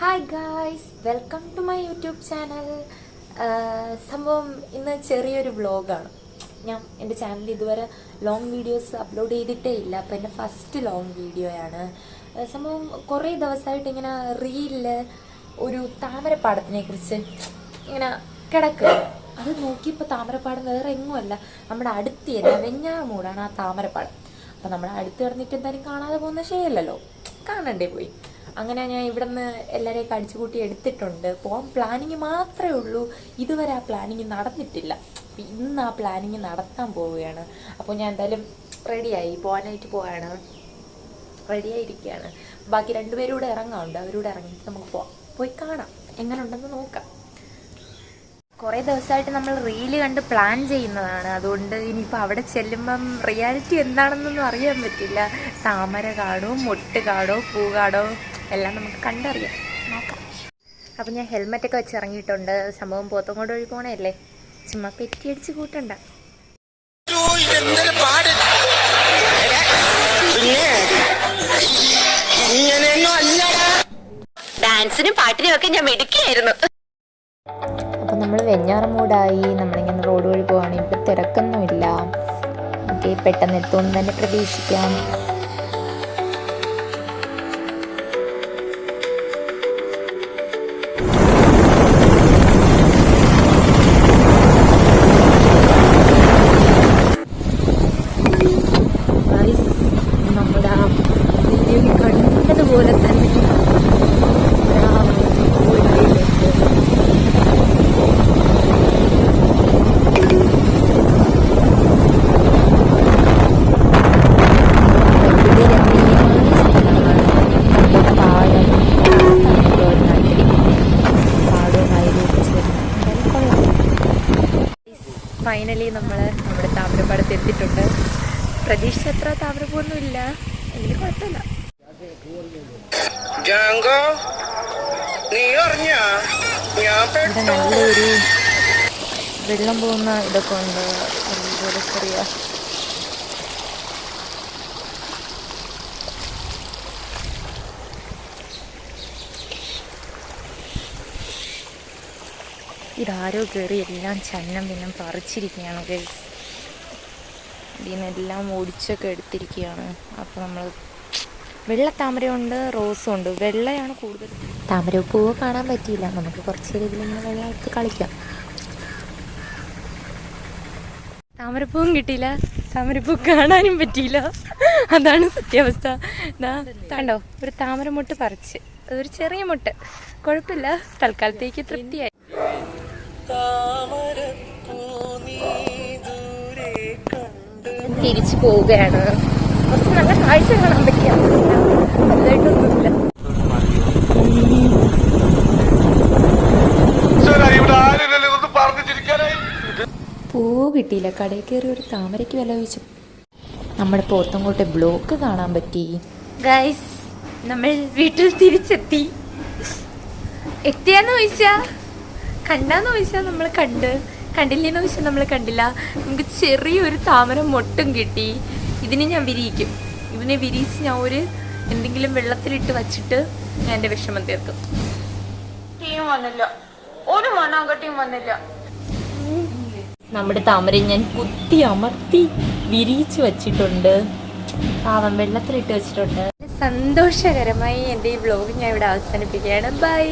Hi guys welcome to my YouTube channel സംഭവം ഇന്ന് ചെറിയൊരു വ്ളോഗാണ് ഞാൻ എന്റെ ചാനൽ ഇതുവരെ ലോങ് വീഡിയോസ് അപ്ലോഡ് ചെയ്തിട്ടേ ഇല്ല. അപ്പോൾ എന്റെ ഫസ്റ്റ് ലോങ് വീഡിയോയാണ് സംഭവം കുറേ ദിവസമായിട്ട് ഇങ്ങനെ റീലിൽ ഒരു താമരപ്പാടത്തിനെ കുറിച്ച് ഇങ്ങനെ കിടക്കുക. അത് നോക്കിയപ്പോൾ താമരപ്പാടം വേറെ എങ്ങുമല്ല നമ്മുടെ അടുത്ത് തന്നെ വെഞ്ഞാമൂടാണ് ആ താമരപ്പാടം. അപ്പം നമ്മുടെ അടുത്ത് കിടന്നിട്ട് എന്തായാലും കാണാതെ പോകുന്ന ശരിയല്ലല്ലോ. കാണണ്ടേ പോയി. അങ്ങനെ ഞാൻ ഇവിടെ നിന്ന് എല്ലാവരെയും കടിച്ചുകൂട്ടി എടുത്തിട്ടുണ്ട്. പോകാൻ പ്ലാനിങ് മാത്രമേ ഉള്ളൂ. ഇതുവരെ ആ പ്ലാനിങ് നടന്നിട്ടില്ല. ഇന്ന് ആ പ്ലാനിങ് നടത്താൻ പോവുകയാണ്. അപ്പോൾ ഞാൻ എന്തായാലും റെഡിയായി പോകാനായിട്ട് പോവാണ്. റെഡിയായിരിക്കുകയാണ് ബാക്കി രണ്ടുപേരും കൂടെ ഇറങ്ങാറുണ്ട് അവരൂടെ ഇറങ്ങിയിട്ട് നമുക്ക് പോവാം. പോയി കാണാം. എങ്ങനെ ഉണ്ടെന്ന് നോക്കാം. കുറേ ദിവസമായിട്ട് നമ്മൾ റീൽ കണ്ട് പ്ലാൻ ചെയ്യുന്നതാണ്. അതുകൊണ്ട് ഇനിയിപ്പോൾ അവിടെ ചെല്ലുമ്പം റിയാലിറ്റി എന്താണെന്നൊന്നും അറിയാൻ പറ്റില്ല. താമര കാണോ മൊട്ട് കാണോ പൂ കാണോ എല്ലാം നമുക്ക് കണ്ടറിയാം. നോക്കാം. അപ്പം ഞാൻ ഹെൽമെറ്റൊക്കെ വെച്ച് ഇറങ്ങിയിട്ടുണ്ട്. സംഭവം പോത്തങ്കോട് വഴി പോണേ ചുമ്മാ പെറ്റിയടിച്ച് കൂട്ടണ്ട. ഡാൻസിനും പാട്ടിനും ഒക്കെ ഞാൻ മിടുക്കിയായിരുന്നു. അപ്പം നമ്മൾ വെഞ്ഞാറമൂടായി നമ്മളിങ്ങനെ റോഡ് വഴി പോവാണെങ്കിൽ ഇപ്പം തിരക്കൊന്നുമില്ല. ഓക്കെ പെട്ടെന്ന് എത്തുമെന്ന് തന്നെ പ്രതീക്ഷിക്കാം. ഫൈനലി നമ്മൾ നമ്മുടെ താമരപ്പാടത്ത് എത്തിയിട്ടുണ്ട്. പ്രതീക്ഷ അത്ര താമരപ്പൂർണം ഇല്ല. എങ്കിലും കുഴപ്പമില്ല. നല്ലൊരു വെള്ളം പോകുന്ന ഇതൊക്കെ ഉണ്ട്. അതുപോലെ ചെറിയ ഇതാരോ കയറി എല്ലാം ചന്നം പിന്നം പറിച്ചിരിക്കുകയാണ് ഗൈസ് ഇതിൽ നിന്നെല്ലാം ഓടിച്ചൊക്കെ എടുത്തിരിക്കുകയാണ്. അപ്പോൾ നമ്മൾ വെള്ള താമരയുണ്ട് റോസും ഉണ്ട്. വെള്ളയാണ് കൂടുതൽ. താമര പൂവ് കാണാൻ പറ്റിയില്ല. നമുക്ക് കുറച്ച് നേരം ഇതിലിങ്ങനെ വെള്ളം എടുത്ത് കളിക്കാം. താമരപ്പൂവും കിട്ടിയില്ല. താമരപ്പൂ കാണാനും പറ്റിയില്ല. അതാണ് സത്യാവസ്ഥ. കണ്ടോ? ഒരു താമരമുട്ട് പറിച്ച്. അതൊരു ചെറിയ മുട്ട്. കുഴപ്പമില്ല. തൽക്കാലത്തേക്ക് തൃപ്തിയായി. തിരിച്ചു പോവുകയാണ്. കുറച്ച് നല്ല കാഴ്ച കാണാൻ പറ്റിയ വലുതായിട്ടൊന്നുമില്ല പൂവ് കിട്ടിയില്ല. കടയിൽ കയറി ഒരു താമരയ്ക്ക് വില ചോദിച്ചു. നമ്മുടെ പോത്തങ്കോട്ടെ ബ്ലോക്ക് കാണാൻ പറ്റി. ഗൈസ് നമ്മൾ വീട്ടിൽ തിരിച്ചെത്തി. എത്തിയാന്ന് ചോദിച്ചാ? കണ്ടാന്ന് ചോദിച്ചാ നമ്മൾ കണ്ട്. കണ്ടില്ലേന്ന് വെച്ചാൽ നമ്മൾ കണ്ടില്ല. നമുക്ക് ചെറിയൊരു താമര മൊട്ടും കിട്ടി. ഇതിനെ ഞാൻ വിരിയിക്കും. ഇതിനെ വിരിയിച്ച് ഞാൻ ഒരു എന്തെങ്കിലും വെള്ളത്തിലിട്ട് വച്ചിട്ട് ഞാൻ എന്റെ വിഷമം തീർക്കും. ടീം വന്നില്ല. ഒരു വന്നില്ല. നമ്മുടെ താമര ഞാൻ കുത്തി അമർത്തി വിരിയിച്ച് വച്ചിട്ടുണ്ട്. പാവം വെള്ളത്തിലിട്ട് വെച്ചിട്ടുണ്ട്. സന്തോഷകരമായി എന്റെ ഈ വ്ലോഗ് ഞാൻ ഇവിടെ അവസാനിപ്പിക്കുകയാണ്. ബൈ.